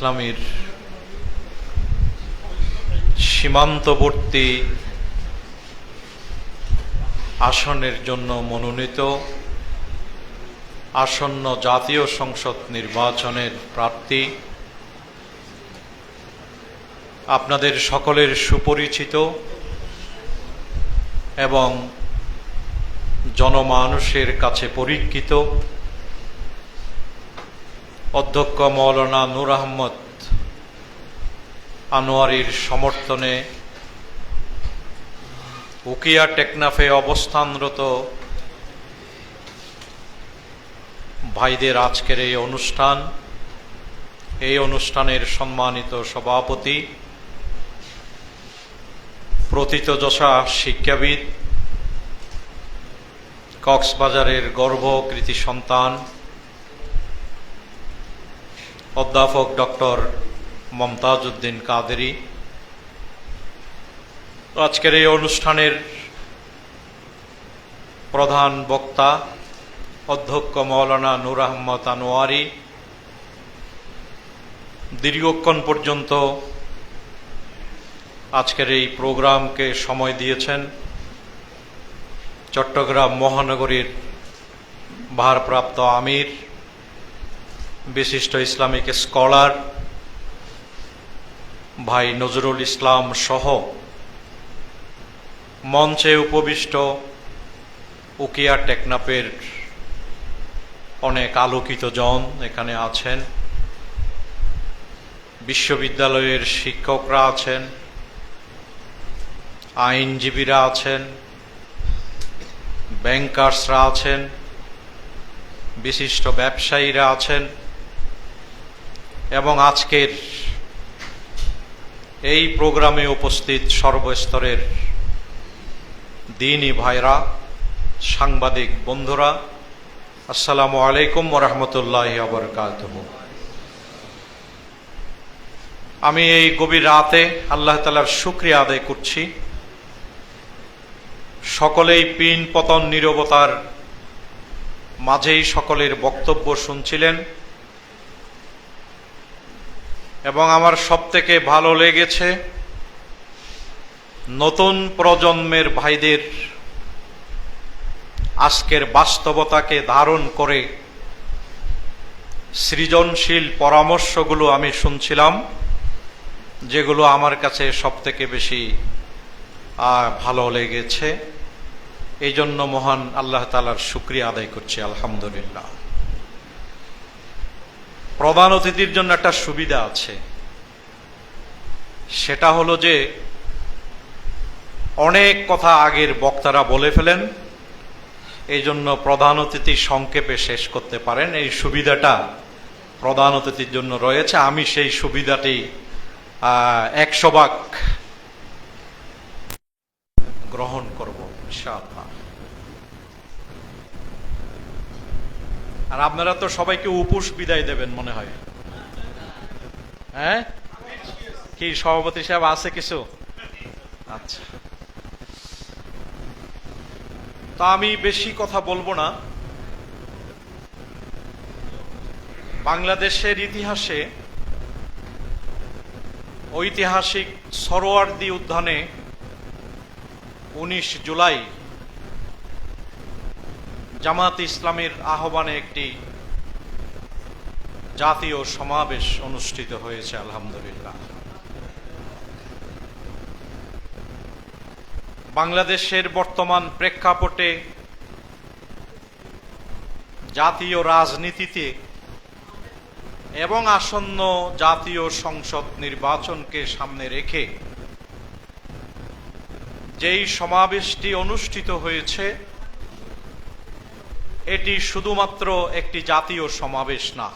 ইসলামীর সীমান্তবর্তী আসনের জন্য মনোনীত আসন্ন জাতীয় সংসদ নির্বাচনের প্রার্থী, আপনাদের সকলের সুপরিচিত এবং জনমানুষের কাছে পরীক্ষিত অধ্যক্ষ মৌলানা নূর আহমদ আনোয়ারির সমর্থনে উকিয়া টেকনাফে অবস্থানরত ভাইদের আজকের এই অনুষ্ঠান, এই অনুষ্ঠানের সম্মানিত সভাপতি প্রথিতযশা শিক্ষাবিদ, কক্সবাজারের গর্ব কৃতি সন্তান অধ্যাপক ডক্টর মমতাজ উদ্দিন কাদেরি। আজকের এই অনুষ্ঠানের প্রধান বক্তা অধ্যক্ষ মৌলানা নূর আহমদ আনোয়ারি। দীর্ঘক্ষণ পর্যন্ত আজকের এই প্রোগ্রামকে সময় দিয়েছেন চট্টগ্রাম মহানগরীর ভারপ্রাপ্ত আমির। বিশিষ্ট ইসলামিক স্কলার ভাই নজরুল ইসলাম সহ মঞ্চে উপবিষ্ট উকিয়া টেকনাপের অনেক আলোকিত জন এখানে আছেন। বিশ্ববিদ্যালয়ের শিক্ষকরা আছেন। আইনজীবীরা আছেন। ব্যাংকার্সরা আছেন। বিশিষ্ট ব্যবসায়ীরা আছেন। এবং আজকের এই প্রোগ্রামে উপস্থিত সর্বস্তরের দিনই ভাইরা, সাংবাদিক বন্ধুরা, আসসালামু আলাইকুম ওরহমতুল্লাহ আবরকাত আমি এই গভীর রাতে আল্লাহ তালার শুক্রিয়া আদায় করছি। সকলেই পিন, পতন, নিরবতার মাঝেই সকলের বক্তব্য শুনছিলেন। এবং আমার সবথেকে ভালো লেগেছে নতুন প্রজন্মের ভাইদের আজকের বাস্তবতাকে ধারণ করে সৃজনশীল পরামর্শগুলো আমি শুনছিলাম, যেগুলো আমার কাছে সবথেকে বেশি ভালো লেগেছে। এই জন্য মহান আল্লাহ তালার শুক্রিয়া আদায় করছি, আলহামদুলিল্লাহ। প্রধান অতিথির জন্য একটা সুবিধা আছে। সেটা হলো যে, অনেক কথা আগের বক্তারা বলে ফেলেন এই জন্য প্রধান অতিথি সংক্ষেপে শেষ করতে পারেন। এই সুবিধাটা প্রধান অতিথির জন্য রয়েছে। আমি সেই সুবিধাটি একশো ভাগ গ্রহণ করব, ইনশাআল্লাহ। আর আপনারা তো সবাইকে উপোস বিদায় দেবেন মনে হয়। হ্যাঁ? কি, সভাপতি সাহেব আছে কিছু? আচ্ছা। তা আমি বেশি কথা বলব না। বাংলাদেশের ইতিহাসে ঐতিহাসিক সরোয়ার্দি উদ্যানে উনিশ জুলাই জামাত ইসলামের আহ্বানে একটি জাতীয় সমাবেশ অনুষ্ঠিত হয়েছে, আলহামদুলিল্লাহ। বাংলাদেশের বর্তমান প্রেক্ষাপটে জাতীয় রাজনীতিতে এবং আসন্ন জাতীয় সংসদ নির্বাচনকে সামনে রেখে যেই সমাবেশটি অনুষ্ঠিত হয়েছে এটি শুধুমাত্র একটি জাতীয় সমাবেশ না।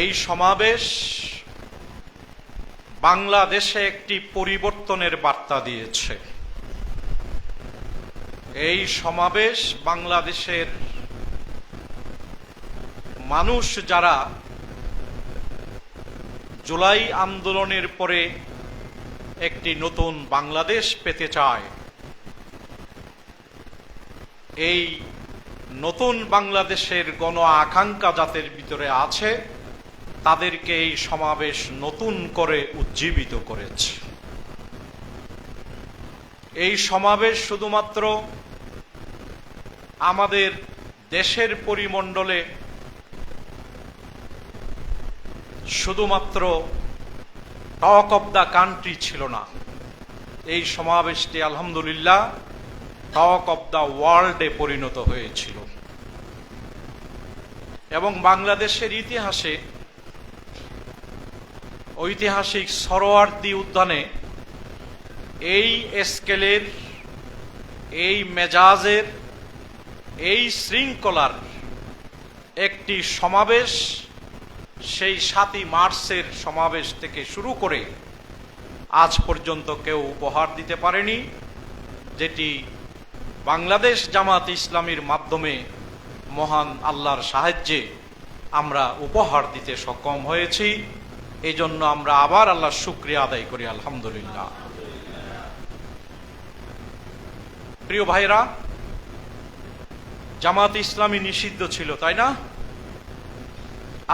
এই সমাবেশ বাংলাদেশে একটি পরিবর্তনের বার্তা দিয়েছে। এই সমাবেশ বাংলাদেশের মানুষ যারা জুলাই আন্দোলনের পরে একটি নতুন বাংলাদেশ পেতে চায় এই নতুন বাংলাদেশের গণ আকাঙ্ক্ষা জাতের ভিতরে আছে, তাদেরকে এই সমাবেশ নতুন করে উজ্জীবিত করেছে। এই সমাবেশ শুধুমাত্র আমাদের দেশের পরিমণ্ডলে শুধুমাত্র টক অব দ্য কান্ট্রি ছিল না। এই সমাবেশটি আলহামদুলিল্লাহ টক অব দ্য ওয়ার্ল্ডে পরিণত হয়েছিল। এবং বাংলাদেশের ইতিহাসে ঐতিহাসিক সরোয়ার্দি উদ্যানে এই স্কেলের, এই মেজাজের, এই শৃঙ্খলার একটি সমাবেশ, সেই সাতই মার্চের সমাবেশ থেকে শুরু করে আজ পর্যন্ত কেউ উপহার দিতে পারেনি, যেটি বাংলাদেশ জামাত ইসলামীর মাধ্যমে মহান আল্লাহর সাহায্যে আমরা উপহার দিতে সক্ষম হয়েছি। এই জন্য আমরা আবার আল্লাহর শুক্রিয়া আদায় করি, আলহামদুলিল্লাহ। প্রিয় ভাইরা, জামাত ইসলামী নিষিদ্ধ ছিল, তাই না?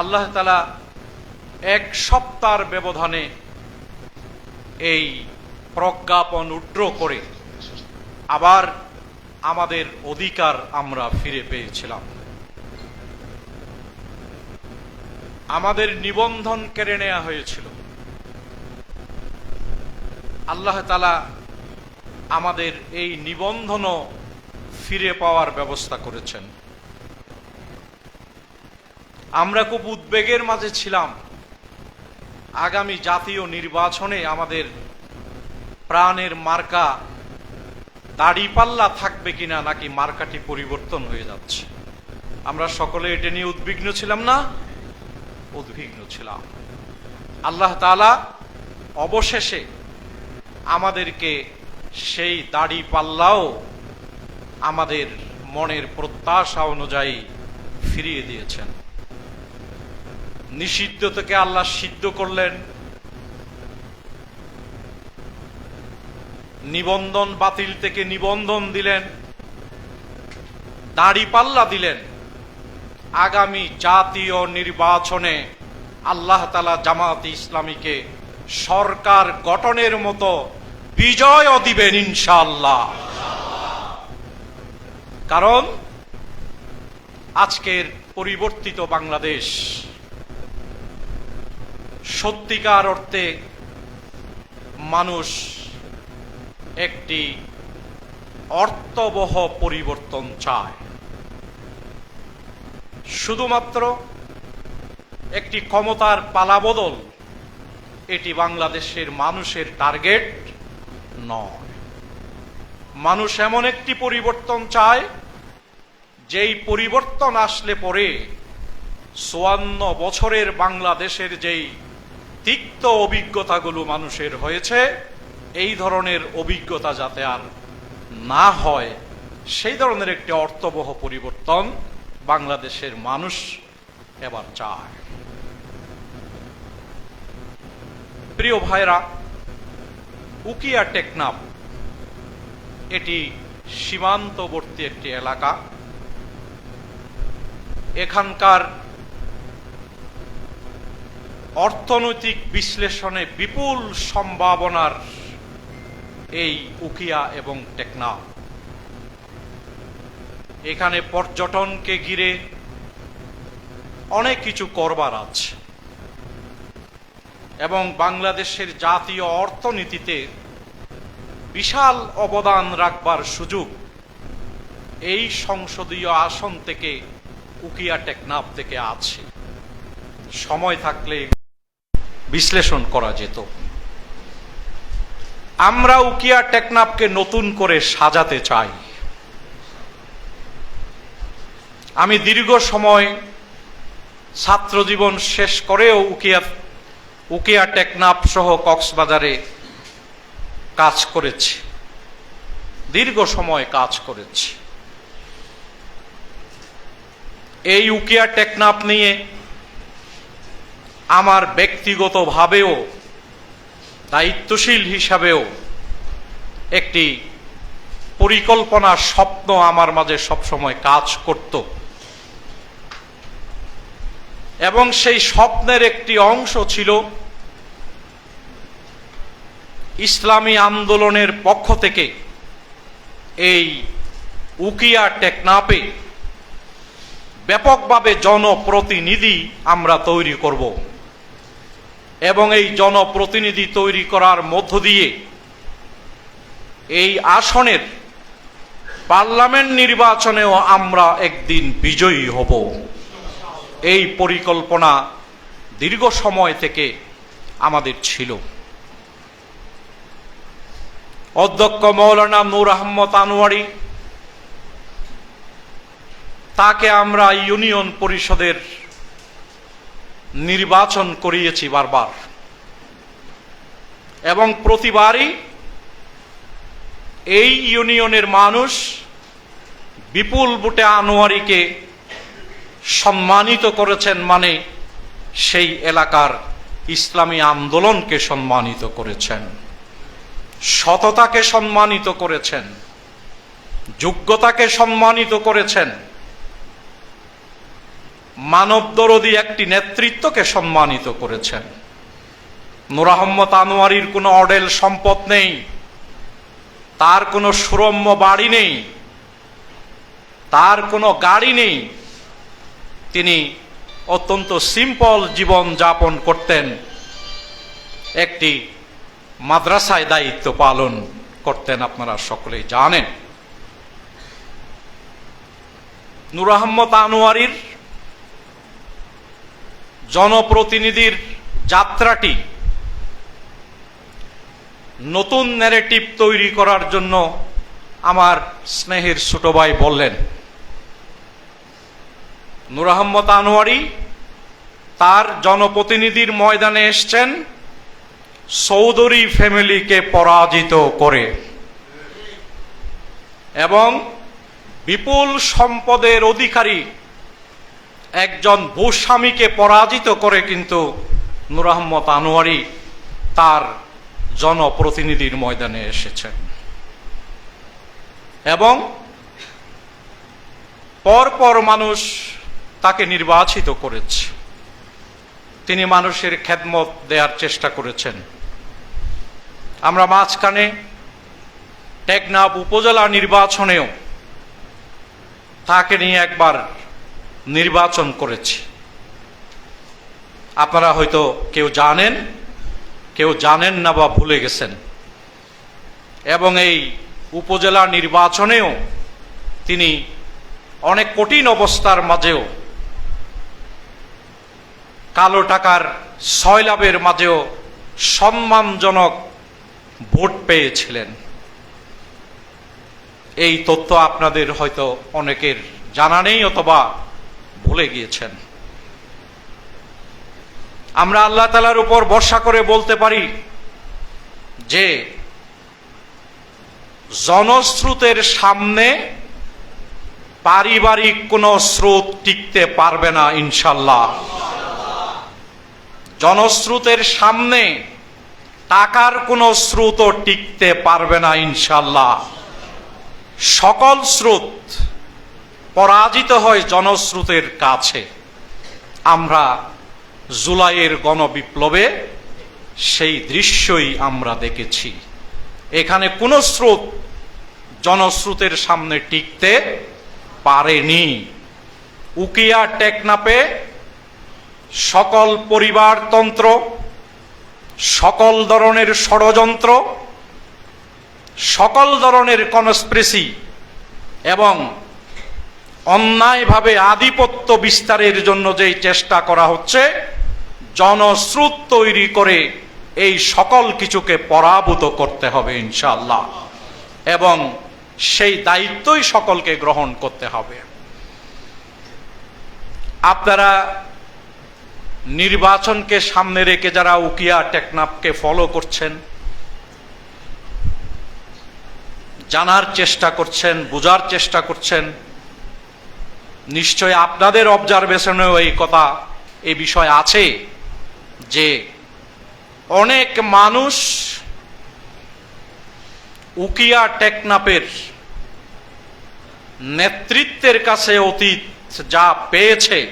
আল্লাহ তালা এক সপ্তাহের ব্যবধানে এই প্রজ্ঞাপন উড্র করে আবার আমাদের অধিকার আমরা ফিরে পেয়েছিলাম। আমাদের নিবন্ধন কেড়ে নেওয়া হয়েছিল। আল্লাহ তালা আমাদের এই নিবন্ধনও ফিরে পাওয়ার ব্যবস্থা করেছেন। আমরা খুব উদ্বেগের মাঝে ছিলাম। আগামী জাতীয় নির্বাচনে আমাদের প্রাণের মার্কা দাড়িপাল্লা থাকবে কিনা নাকি মার্কাটি পরিবর্তন হয়ে যাচ্ছে। আমরা সকলে এটা নিয়ে উদ্বিগ্ন ছিলাম না? উদ্বিগ্ন ছিলাম। আল্লাহ তালা অবশেষে আমাদেরকে সেই দাড়ি পাল্লাও আমাদের মনের প্রত্যাশা অনুযায়ী ফিরিয়ে দিয়েছেন। নিষিদ্ধ থেকে আল্লাহ সিদ্ধ করলেন। নিবন্ধন বাতিল থেকে নিবন্ধন দিলেন, দাড়ি পাল্লা দিলেন। আগামী জাতীয় নির্বাচনে আল্লাহ তালা জামাত ইসলামীকে সরকার গঠনের মতো বিজয়ও দিবেন ইনশাল্লাহ কারণ আজকের পরিবর্তিত বাংলাদেশ সত্যিকার অর্থে মানুষ একটি অর্থবহ পরিবর্তন চায়। শুধুমাত্র একটি ক্ষমতার পালাবদল এটি বাংলাদেশের মানুষের টার্গেট নয়। মানুষ এমন একটি পরিবর্তন চায়, যেই পরিবর্তন আসলে পরে চুয়ান্ন বছরের বাংলাদেশের যেই তিক্ত অভিজ্ঞতাগুলো মানুষের হয়েছে এই ধরনের অভিজ্ঞতা যাতে আর না হয়, সেই ধরনের একটি অর্থবহ পরিবর্তন বাংলাদেশের মানুষ এবার চায়। প্রিয় ভাইরা, উকিয়া টেকনাফ, এটি সীমান্তবর্তী একটি এলাকা। এখানকার অর্থনৈতিক বিশ্লেষণে বিপুল সম্ভাবনার এই উকিয়া এবং টেকনাফ এখানে পর্যটনকে ঘিরে অনেক কিছু করবার আছে এবং বাংলাদেশের জাতীয় অর্থনীতিতে বিশাল অবদান রাখবার সুযোগ এই সংসদীয় আসন থেকে উকিয়া টেকনাফ থেকে আছে। সময় থাকলে বিশ্লেষণ করা যেত। আমরা উকিয়া টেকনাফকে নতুন করে সাজাতে চাই? আমি দীর্ঘ সময় ছাত্র জীবন শেষ করেও উকিয়া উকিয়া টেকনাফ সহ কক্সবাজারে কাজ করেছি। দীর্ঘ সময় কাজ করেছি। এই উকিয়া টেকনাফ নিয়ে আমার ব্যক্তিগতভাবেও দায়িত্বশীল হিসাবেও একটি পরিকল্পনা স্বপ্ন আমার মাঝে সবসময় কাজ করত। এবং সেই স্বপ্নের একটি অংশ ছিল ইসলামী আন্দোলনের পক্ষ থেকে এই উকিয়া টেকনাপে ব্যাপকভাবে জনপ্রতিনিধি আমরা তৈরি করব। এবং এই জনপ্রতিনিধি তৈরি করার মধ্য দিয়ে এই আসনের পার্লামেন্ট নির্বাচনেও আমরা একদিন বিজয়ী হব। এই পরিকল্পনা দীর্ঘ সময় থেকে আমাদের ছিল। অধ্যক্ষ মৌলানা নূর আহমদ আনোয়ারি, তাকে আমরা ইউনিয়ন পরিষদের নির্বাচন করিয়েছি বারবার। এবং প্রতিবারই এই ইউনিয়নের মানুষ বিপুল বুটে আনোয়ারিকে সম্মানিত করেছেন মানে সেই এলাকার ইসলামী আন্দোলনকে সম্মানিত করেছেন, সততাকে সম্মানিত করেছেন, যোগ্যতাকে সম্মানিত করেছেন মানবদরদী একটি নেতৃত্বকে সম্মানিত করেছেন। নূর আহম্মদ আনোয়ারির কোনো অডেল সম্পদ নেই। তার কোনো সুরম্য বাড়ি নেই। তার কোনো গাড়ি নেই। তিনি অত্যন্ত সিম্পল জীবন যাপন করতেন। একটি মাদ্রাসায় দায়িত্ব পালন করতেন আপনারা সকলেই জানেন। নূর আহম্মদ আনোয়ারির জনপ্রতিনিধির যাত্রাটি নতুন ন্যারেটিভ তৈরি করার জন্য আমার স্নেহের ছোট ভাই বললেন, নূর আহম্মদ আনোয়ারি তার জনপ্রতিনিধির ময়দানে এসছেন চৌধুরী ফ্যামিলিকে পরাজিত করে এবং বিপুল সম্পদের অধিকারী একজন ভূস্বামীকে পরাজিত করে কিন্তু নূর আহমদ আনোয়ারি তার জনপ্রতিনিধির ময়দানে এসেছেন। এবং পরপর মানুষ তাকে নির্বাচিত করেছে। তিনি মানুষের খেদমত দেওয়ার চেষ্টা করেছেন। আমরা মাঝখানে টেকনাফ উপজেলা নির্বাচনেও তাকে নিয়ে একবার নির্বাচন করেছি। আপনারা হয়তো কেউ জানেন কেউ জানেন না বা ভুলে গেছেন। এবং এই উপজেলা নির্বাচনেও তিনি অনেক কঠিন অবস্থার মাঝেও, কালো টাকার সয়লাভের মাঝেও সম্মানজনক ভোট পেয়েছিলেন। এই তথ্য আপনাদের হয়তো অনেকের জানা নেই অথবা ভুলে গিয়েছেন। আমরা আল্লাহ তালার উপর ভরসা করে বলতে পারি যে, জনস্রোতের সামনে পারিবারিক কোনো স্রোত টিকতে পারবে না ইনশাল্লাহ জনস্রোতের সামনে টাকার কোনো স্রোতও টিকতে পারবে না ইনশাল্লাহ সকল স্রোত পরাজিত হয় জনস্রোতের কাছে। আমরা জুলাইয়ের গণবিপ্লবে সেই দৃশ্যই আমরা দেখেছি। এখানে কোনো স্রোত জনস্রোতের সামনে টিকতে পারেনি। উকিয়া টেকনাপে সকল পরিবারতন্ত্র, সকল ধরনের ষড়যন্ত্র, সকল ধরনের কনস্প্রেসি এবং অন্যায়ভাবে আধিপত্য বিস্তারের জন্য যেই চেষ্টা করা হচ্ছে, জনস্রোত তৈরি করে এই সকল কিছুকে পরাভূত করতে হবে ইনশাল্লাহ এবং সেই দায়িত্বই সকলকে গ্রহণ করতে হবে। আপনারা নির্বাচনকে সামনে রেখে যারা উকিয়া টেকনাফকে ফলো করছেন, জানার চেষ্টা করছেন, বোঝার চেষ্টা করছেন নিশ্চয় আপনাদের অবজারভেশনেও এই কথা, এ বিষয় আছে যে অনেক মানুষ উকিয়া টেকনাপের নেতৃত্বের কাছে অতীত যা পেয়েছে,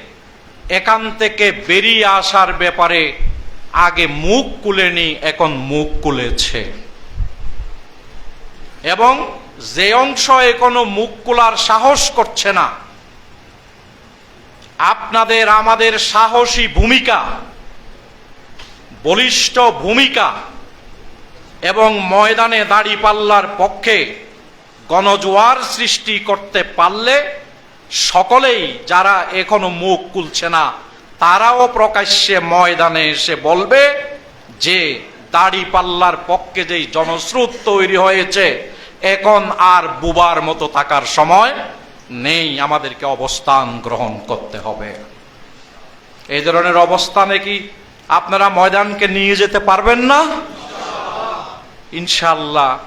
এখান থেকে বেরিয়ে আসার ব্যাপারে আগে মুখ কুলেনি এখন মুখ কুলেছে এবং যে অংশ এখনও মুখ কুলার সাহস করছে না আপনাদের আমাদের সাহসী ভূমিকা, বলিষ্ঠ ভূমিকা এবং ময়দানে দাড়ি পাল্লার পক্ষে গণজোয়ার সৃষ্টি করতে পারলে সকলেই যারা এখনও মুখ খুলছে না, তারাও প্রকাশ্যে ময়দানে এসে বলবে যে দাড়ি পাল্লার পক্ষে যেই জনস্রোত তৈরি হয়েছে, এখন আর বুবার মতো থাকার সময় নেই আমাদেরকে অবস্থান গ্রহণ করতে হবে। এই ধরনের অবস্থানে কি আপনারা ময়দানকে নিয়ে যেতে পারবেন না? ইনশাল্লাহ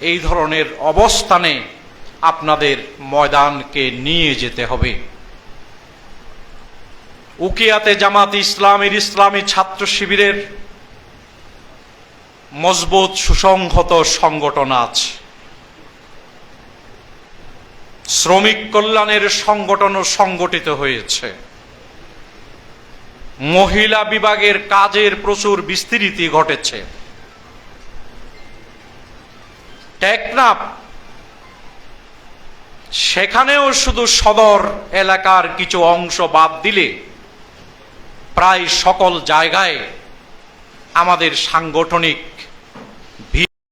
এই ধরনের অবস্থানে আপনাদের ময়দানকে নিয়ে যেতে হবে। উকিয়াতে জামাত ইসলামের ইসলামী ছাত্র শিবিরের মজবুত সুসংহত সংগঠন আছে। শ্রমিক কল্যাণের সংগঠনও সংগঠিত হয়েছে। মহিলা বিভাগের কাজের প্রচুর বিস্তৃতি ঘটেছে। টেকনাফ, সেখানেও শুধু সদর এলাকার কিছু অংশ বাদ দিলে প্রায় সকল জায়গায় আমাদের সাংগঠনিক